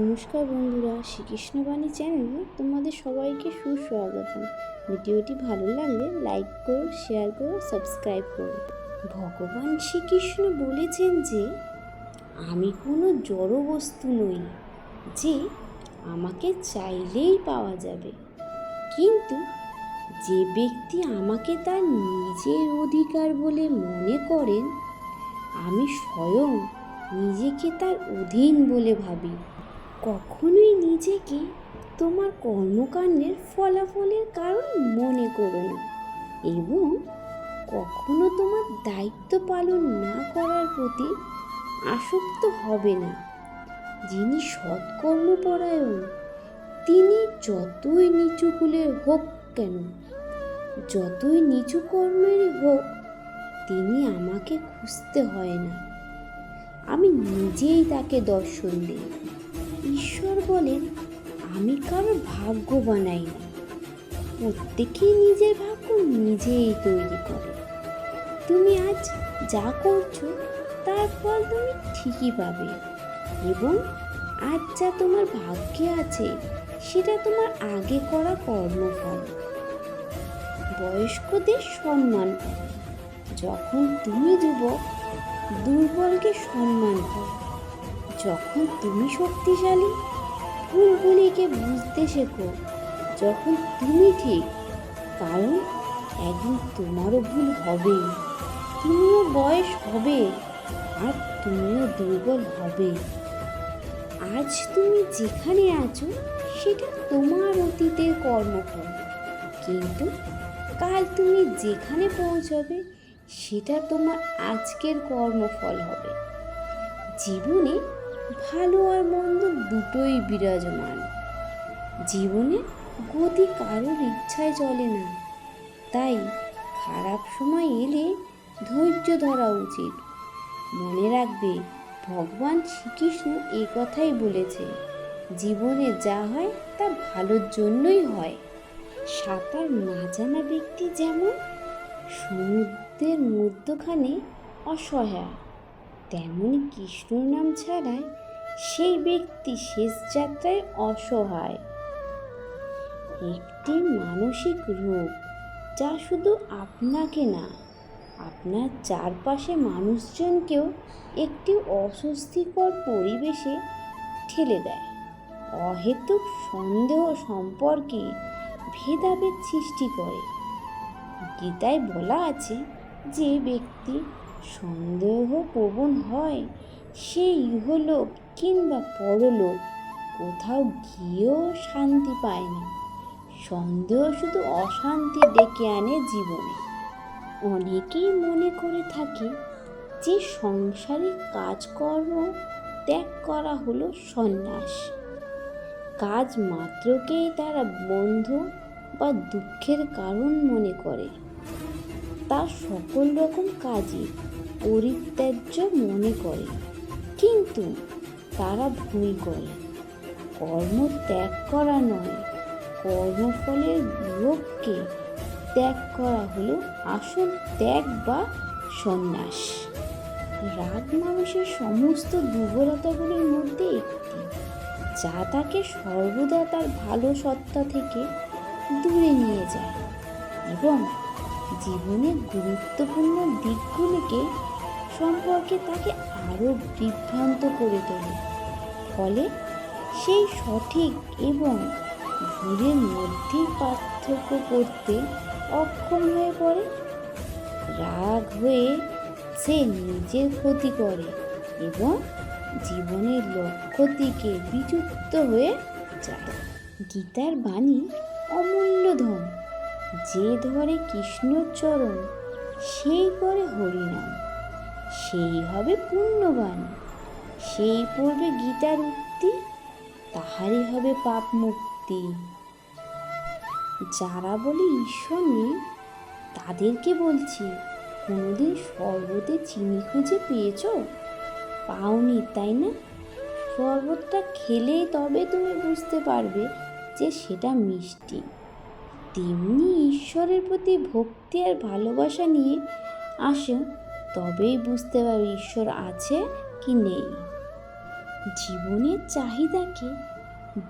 নমস্কার বন্ধুরা, শ্রীকৃষ্ণবাণী চ্যানেলে তোমাদের সবাইকে সুস্বাগতম। ভিডিওটি ভালো লাগলে লাইক করো শেয়ার করো সাবস্ক্রাইব করো। ভগবান শ্রীকৃষ্ণ বলেছেন যে, আমি কোনো জড় বস্তু নই, যে আমাকে চাইলেই পাওয়া যাবে। কিন্তু যে ব্যক্তি আমাকে তার নিজের অধিকার বলে মনে করেন, আমি স্বয়ং নিজেকে তার অধীন বলে ভাবি। কখনোই নিজেকে তোমার কর্মকাণ্ডের ফলাফলের কারণ মনে করো না এবং কখনো তোমার দায়িত্ব পালন না করার প্রতি আসক্ত হবে না। যিনি সৎকর্মপরায়ণ তিনি যতই নিচু কুলের হোক কেন, যতই নিচু কর্মেরই হোক, তিনি আমাকে খুঁজতে হয় না। আমি নিজেই তাকে দর্শন দিই। ঈশ্বর বলেন, আমি কারোর ভাগ্য বানাই না। প্রত্যেকেই নিজের ভাগ্য নিজেই তৈরি করে। তুমি আজ যা করছ, তার ফল তুমি ঠিকই পাবে। এবং আজ যা তোমার ভাগ্যে আছে, সেটা তোমার আগে করা কর্মফল। বয়স্কদের সম্মান যখন তুমি যুবক, দুর্বলকে সম্মান করো। যখন তুমি শক্তিশালী, ভুলগুলিকে বুঝতে শেখো। যখন তুমি ঠিক, কারণ একদিন তোমারও ভুল হবেই তুমিও বয়স হবে আর তুমিও দুর্বল হবে। আজ তুমি যেখানে আছো, সেটা তোমার অতীতের কর্মফল। কিন্তু কাল তুমি যেখানে পৌঁছবে, সেটা তোমার আজকের কর্মফল হবে। জীবনে ভালো আর মন্দ দুটোই বিরাজমান। জীবনে গতি কারোর ইচ্ছায় চলে না। তাই খারাপ সময় এলে ধৈর্য ধরা উচিত। মনে রাখবে, ভগবান শ্রীকৃষ্ণ এ কথাই বলেছে জীবনে যা হয় তা ভালোর জন্যই হয়। সাঁতার না জানা ব্যক্তি যেমন সমুদ্রের মধ্যখানে অসহায়, তেমনি কৃষ্ণর নাম ছাড়াই সেই ব্যক্তি শেষ যাত্রায় অসহায়। একটি মানসিক রোগ যা শুধু আপনাকে না, আপনার চারপাশে মানুষজনকেও একটি অস্বস্তিকর পরিবেশে ঠেলে দেয়। অহেতুক সন্দেহ সম্পর্কে ভেদাভেদ সৃষ্টি করে। গীতায় বলা আছে, যে ব্যক্তি সন্দেহ প্রবণ হয় সে ইহলোক কিংবা পরলোক কোথাও গিয়েও শান্তি পায় না সন্দেহ শুধু অশান্তি ডেকে আনে জীবনে। অনেকেই মনে করে থাকে যে সংসারিক কাজকর্ম ত্যাগ করা হলো সন্ন্যাস। কাজ মাত্রকেই তারা বন্ধু বা দুঃখের কারণ মনে করে। তার সকল রকম কাজই পরিত্যাজ্য মনে করে। কিন্তু তারা ভুল করে। কর্ম ত্যাগ করা নয়, কর্মফলের রোগকে ত্যাগ করা হলো আসল ত্যাগ বা সন্ন্যাস। রাগ মানুষের সমস্ত দুর্বলতাগুলির মধ্যে একটি, যা তাকে সর্বদা তার ভালো সত্তা থেকে দূরে নিয়ে যায় এবং জীবনের গুরুত্বপূর্ণ দিকগুলিকে সম্পর্কে তাকে আরও বিভ্রান্ত করে তোলে। ফলে সেই সঠিক এবং ভুলের মধ্যে পার্থক্য করতে অক্ষম হয়ে পড়ে। রাগ হয়ে সে নিজের ক্ষতি করে এবং জীবনের লক্ষ্য থেকে বিযুক্ত হয়ে যায়। গীতার বাণী অমূল্য ধন, যে ধরে কৃষ্ণর চরণ, সেই করে হরিনাম। সেই হবে পুণ্যবান। সেই পড়বে গীতার উক্তি, তাহারই হবে পাপ মুক্তি। যারা বলে ঈশ্বর নেই তাদেরকে বলছি, কোনোদিন শরবতে চিনি খুঁজে পেয়েছ? পাওনি, তাই না? শরবতটা খেলে তবে তুমি বুঝতে পারবে যে সেটা মিষ্টি। তেমনি ঈশ্বরের প্রতি ভক্তি আর ভালোবাসা নিয়ে আসো তবেই বুঝতে পারবে ঈশ্বর আছে কি নেই। জীবনের চাহিদাকে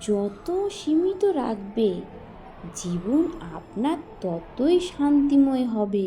যত সীমিত রাখবে, জীবন আপনার ততই শান্তিময় হবে।